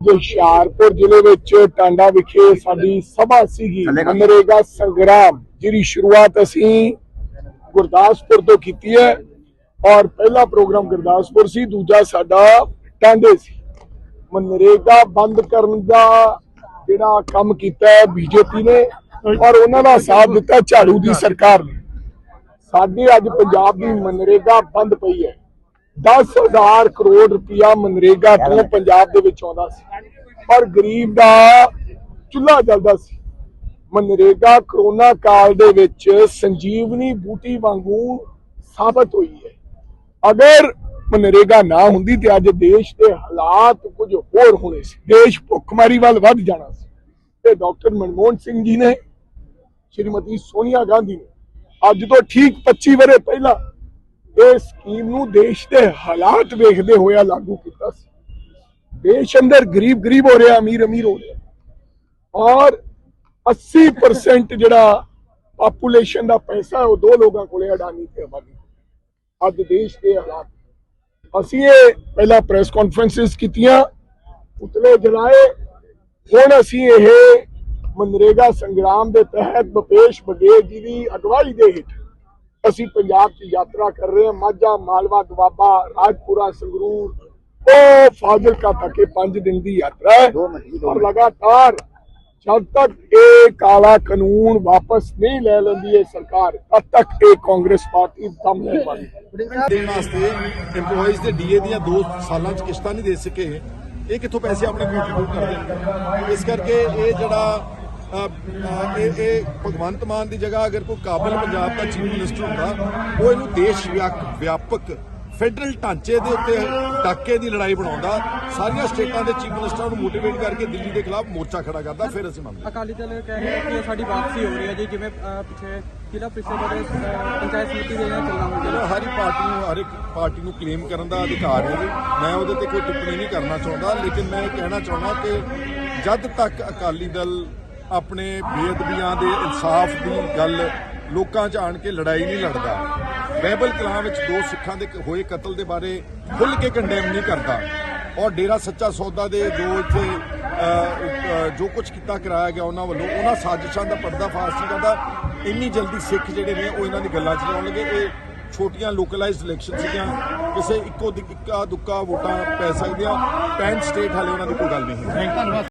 ਹੁਸ਼ਿਆਰਪੁਰ ਜ਼ਿਲ੍ਹੇ ਵਿੱਚ ਟਾਂਡਾ ਵਿਖੇ ਸਾਡੀ ਸਭਾ ਸੀਗੀ। ਨਰੇਗਾ ਸੰਗਰਾਮ ਜਿਹਦੀ ਸ਼ੁਰੂਆਤ ਅਸੀਂ ਗੁਰਦਾਸਪੁਰ ਤੋਂ ਕੀਤੀ ਹੈ ਔਰ ਪਹਿਲਾ ਪ੍ਰੋਗਰਾਮ ਗੁਰਦਾਸਪੁਰ ਸੀ ਦੂਜਾ ਸਾਡਾ ਟਾਂਡੇ ਸੀ। ਮਨਰੇਗਾ ਬੰਦ ਕਰਨ ਦਾ ਜਿਹੜਾ ਕੰਮ ਕੀਤਾ ਹੈ ਬੀਜੇਪੀ ਨੇ ਔਰ ਉਹਨਾਂ ਦਾ ਸਾਥ ਦਿੱਤਾ ਝਾੜੂ ਦੀ ਸਰਕਾਰ ਨੇ। ਸਾਡੀ ਅੱਜ ਪੰਜਾਬ ਦੀ ਮਨਰੇਗਾ ਬੰਦ ਪਈ ਹੈ। 10000 ਕਰੋੜ ਰੁਪਇਆ ਮਨਰੇਗਾ ਤੋਂ ਪੰਜਾਬ ਦੇ ਵਿੱਚ ਆਉਂਦਾ ਸੀ। ਔਰ ਗਰੀਬ ਦਾ ਚੁੱਲ੍ਹਾ ਜਲਦਾ ਸੀ। ਮਨਰੇਗਾ ਕਰੋਨਾ ਕਾਲ ਦੇ ਵਿੱਚ ਸੰਜੀਵਨੀ ਬੂਟੀ ਵਾਂਗੂ ਸਾਬਤ ਹੋਈ ਹੈ। ਅਗਰ ਮਨਰੇਗਾ ਨਾ ਹੁੰਦੀ ਤੇ ਅੱਜ ਦੇਸ਼ ਦੇ ਹਾਲਾਤ ਕੁਝ ਹੋਰ ਹੋਣੇ ਸੀ। ਦੇਸ਼ ਭੁੱਖਮਰੀ ਵੱਲ ਵੱਧ ਜਾਣਾ ਸੀ। ਤੇ ਡਾਕਟਰ ਮਨਮੋਹਨ ਸਿੰਘ ਜੀ ਨੇ ਸ਼੍ਰੀਮਤੀ ਸੋਨੀਆ ਗਾਂਧੀ ਨੇ ਅੱਜ ਤੋਂ ਠੀਕ 25 ਵਰੇ ਪਹਿਲਾਂ ਇਹ ਸਕੀਮ ਨੂੰ ਦੇਸ਼ ਦੇ ਹਾਲਾਤ ਵੇਖਦੇ ਹੋਇਆ ਲਾਗੂ ਕੀਤਾ ਸੀ। ਦੇਸ਼ ਅੰਦਰ ਗਰੀਬ ਗਰੀਬ ਹੋ ਰਿਹਾ, ਅਮੀਰ ਅਮੀਰ ਹੋ ਰਿਹਾ। ਔਰ 80% ਜਿਹੜਾ ਪਾਪੂਲੇਸ਼ਨ ਦਾ ਪੈਸਾ ਹੈ, ਉਹ ਦੋ ਲੋਕਾਂ ਕੋਲੇ ਅਡਾਨੀ ਤੇ ਅੰਬਾਨੀ। ਅੱਜ ਦੇਸ਼ ਦੇ ਹਾਲਾਤ। ਅਸੀਂ ਇਹ ਪਹਿਲਾਂ ਪ੍ਰੈਸ ਕਾਨਫਰੰਸਿਸ ਕੀਤੀਆਂ ਉਤਲੇ ਜਲਾਏ। ਹੁਣ ਅਸੀਂ ਇਹ ਮਨਰੇਗਾ ਸੰਗਰਾਮ ਦੇ ਤਹਿਤ ਭਪੇਸ਼ ਬਗੇਲ ਜੀ ਦੀ ਅਗਵਾਈ ਦੇ ਹੇਠ ਅਸੀਂ ਪੰਜਾਬ 'ਚ ਯਾਤਰਾ ਕਰ ਰਹੇ ਹਾਂ। ਮਾਝਾ ਮਾਲਵਾ ਦੁਆਬਾ ਰਾਜਪੁਰਾ ਸੰਗਰੂਰ। ਉਹ ਫਾਜ਼ਿਲਕਾ ਤੱਕ ਇਹ 5 ਦਿਨ ਦੀ ਯਾਤਰਾ ਹੈ। ਔਰ ਲਗਾਤਾਰ ਜਦ ਤੱਕ ਇਹ ਕਾਲਾ ਕਾਨੂੰਨ ਵਾਪਸ ਨਹੀਂ ਲੈ ਲੈਂਦੀ ਇਹ ਸਰਕਾਰ ਤਦ ਤੱਕ ਇਹ ਕਾਂਗਰਸ ਪਾਰਟੀ ਦਮ ਨਹੀਂ ਪਾਉਂਦੀ। ਦੇਣ ਵਾਸਤੇ EMPLOYEES ਦੇ ਡੀਏ ਦੀਆਂ 2 ਸਾਲਾਂ ਚ ਕਿਸ਼ਤਾਂ ਨਹੀਂ ਦੇ ਸਕੇ। ਇਹ ਕਿੱਥੋਂ ਪੈਸੇ ਆਪਣੇ ਕੰਟਰੀਬਿਊਟ ਕਰਦੇ ਇਸ ਕਰਕੇ ਇਹ ਜਿਹੜਾ ਇਹ ਇਹ ਭਗਵੰਤ ਮਾਨ ਦੀ ਜਗ੍ਹਾ ਅਗਰ ਕੋਈ ਕਾਬਲ ਪੰਜਾਬ ਦਾ ਚੀਫ ਮਿਨਿਸਟਰ ਹੁੰਦਾ ਉਹ ਇਹਨੂੰ ਦੇਸ਼ ਵਿਆਪਕ ਫੈਡਰਲ ਢਾਂਚੇ ਦੇ ਉੱਤੇ ਡਾਕੇ ਦੀ ਲੜਾਈ ਬਣਾਉਂਦਾ ਸਾਰੀਆਂ ਸਟੇਟਾਂ ਦੇ ਚੀਫ ਮਿਨਿਸਟਰਾਂ ਨੂੰ ਮੋਟੀਵੇਟ ਕਰਕੇ ਦਿੱਲੀ ਦੇ ਖਿਲਾਫ ਮੋਰਚਾ ਖੜਾ ਕਰਦਾ ਫਿਰ ਅਸੀਂ ਮੰਨਦੇ ਅਕਾਲੀ ਦਲ ਕਹਿ ਰਿਹਾ ਕਿ ਸਾਡੀ ਵਾਪਸੀ ਹੋ ਰਹੀ ਹੈ ਜੀ ਜਿਵੇਂ ਪਿੱਛੇ ਜ਼ਿਲ੍ਹਾ ਦੇ ਅਹ, ਪੰਚਾਇਤ ਸਮਿਤੀ ਦੇ ਨਾਲ ਚੱਲਣਾ ਹੁੰਦਾ ਹਰ ਇੱਕ ਪਾਰਟੀ ਨੂੰ ਹਰ ਇੱਕ ਪਾਰਟੀ ਨੂੰ ਕਲੇਮ ਕਰਨ ਦਾ ਅਧਿਕਾਰ ਹੈ ਜੀ। ਮੈਂ ਉਹਦੇ ਤੇ ਕੋਈ ਟਿੱਪਣੀ ਨਹੀਂ ਕਰਨਾ ਚਾਹੁੰਦਾ ਲੇਕਿਨ ਮੈਂ ਇਹ ਕਹਿਣਾ ਚਾਹੁੰਦਾ ਕਿ ਜਦ ਤੱਕ ਅਕਾਲੀ ਦਲ ਆਪਣੇ ਬੇਅਦਬੀਆਂ ਦੇ ਇਨਸਾਫ ਦੀ ਗੱਲ ਲੋਕਾਂ 'ਚ ਆਣ ਕੇ ਲੜਾਈ ਨਹੀਂ ਲੜਦਾ। ਬਾਈਬਲ ਕਲਾਂ ਵਿੱਚ ਦੋ ਸਿੱਖਾਂ ਦੇ ਹੋਏ ਕਤਲ ਦੇ ਬਾਰੇ ਖੁੱਲ੍ਹ ਕੇ ਕੰਡੈਮ ਨਹੀਂ ਕਰਦਾ। ਔਰ ਡੇਰਾ ਸੱਚਾ ਸੌਦਾ ਦੇ ਜੋ ਇੱਥੇ ਜੋ ਕੁਝ ਕੀਤਾ ਕਰਾਇਆ ਗਿਆ ਉਹਨਾਂ ਵੱਲੋਂ, ਉਹਨਾਂ ਸਾਜ਼ਿਸ਼ਾਂ ਦਾ ਪਰਦਾਫਾਸ਼ ਨਹੀਂ ਕਰਦਾ ਇੰਨੀ ਜਲਦੀ ਸਿੱਖ ਜਿਹੜੇ ਨੇ ਉਹ ਇਹਨਾਂ ਦੀ ਗੱਲਾਂ 'ਚ ਨਹੀਂ ਆਉਣਗੇ ਇਹ ਛੋਟੀਆਂ ਲੋਕਲਾਈਜ਼ਡ ਇਲੈਕਸ਼ਨ ਸੀਗੀਆਂ। ਕਿਸੇ ਇੱਕੋ ਦਿ- ਦੁੱਕਾ ਵੋਟਾਂ ਪੈ ਸਕਦੀਆਂ। 65 ਸਟੇਟ ਹਾਲੇ ਉਹਨਾਂ ਦੀ ਕੋਈ ਗੱਲ ਨਹੀਂ ਹੈ।